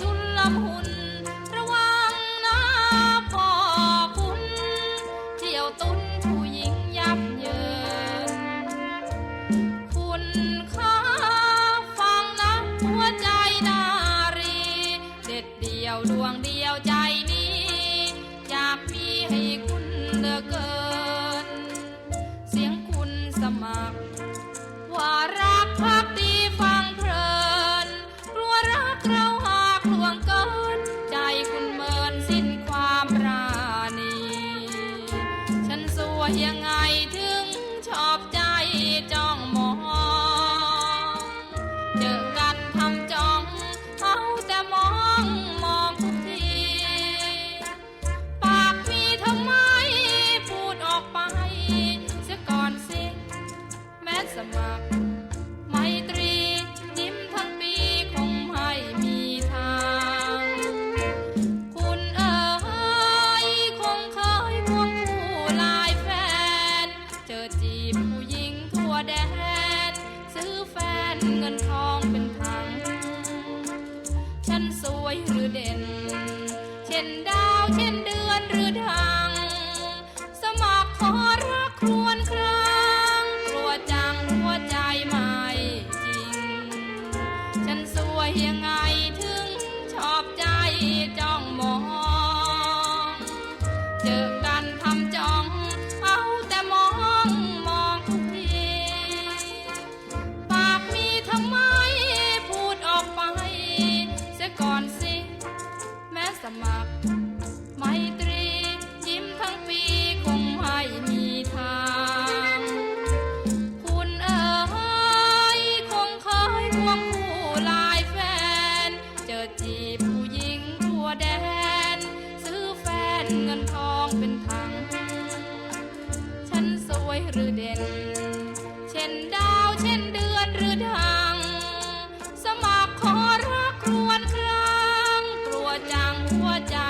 ชุนละมุน ระวังนะพ่อคุณ เที่ยวตุนผู้หญิงยับเยิน คุณค่าฟังนะหัวใจนารเด็ดเดียวดวงเดียวใจนี้อยากมีให้คุณเหลือเกิน เสียงคุณสมัคร ว่ารักพักดีฟังเพลินรัวรักเรา ยังไงถึงชอบใจจ้องมองเจอกันทำจ้องเอาแต่มองมองทุกที ปากมีทำไมพูดออกไปเสียก่อนสิแม้สมั เงินทองเป็นทัง ฉันสวยหรือเด่น เช่นดาวเช่นเดือนหรือดาว ม้สมัคร ไมตรียิ้มทั้งปีคงไม่มีทาง คุณเอ๋ยคงเคยควงคู่หลายแฟน เจอจีบผู้หญิงทั่วแดน ซื้อแฟนเงินทองเป็นถัง ฉันสวยหรือเด่น เช่นดาวเช่นเดือน what I